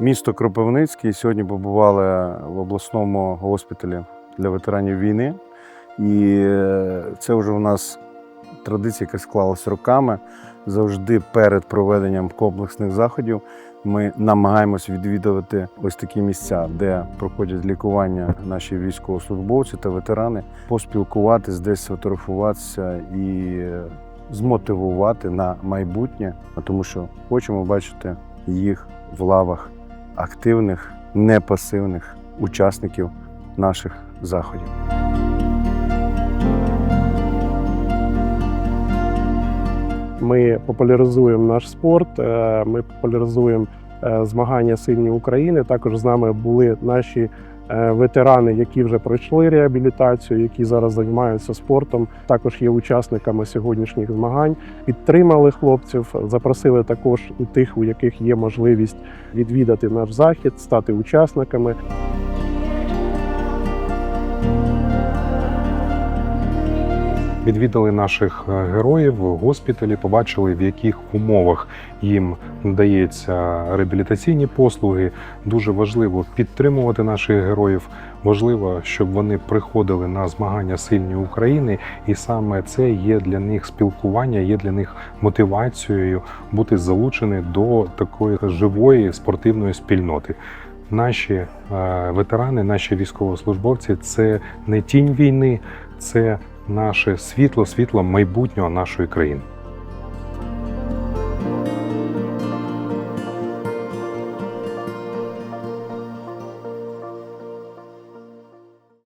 Місто Кропивницький сьогодні побували в обласному госпіталі для ветеранів війни. І е, це вже у нас традиція, яка склалася роками. Завжди перед проведенням комплексних заходів ми намагаємось відвідувати ось такі місця, де проходять лікування наші військовослужбовці та ветерани, поспілкуватись, десь сфотографуватися і е, змотивувати на майбутнє, тому що хочемо бачити їх в лавах активних, непасивних учасників наших заходів. Ми популяризуємо наш спорт, е, ми популяризуємо е, змагання сильні України. Також з нами були наші ветерани, які вже пройшли реабілітацію, які зараз займаються спортом. Також є учасниками сьогоднішніх змагань. Підтримали хлопців, запросили також у тих, у яких є можливість відвідати наш захід, стати учасниками. Відвідали наших е, героїв в госпіталі, побачили, в яких умовах їм надаються реабілітаційні послуги. Дуже важливо підтримувати наших героїв. Важливо, щоб вони приходили на змагання сильні України, і саме це є для них спілкування, є для них мотивацією бути залучені до такої живої спортивної спільноти. Наші е, ветерани, наші військовослужбовці це не тінь війни, це наше світло, світло майбутнього нашої країни.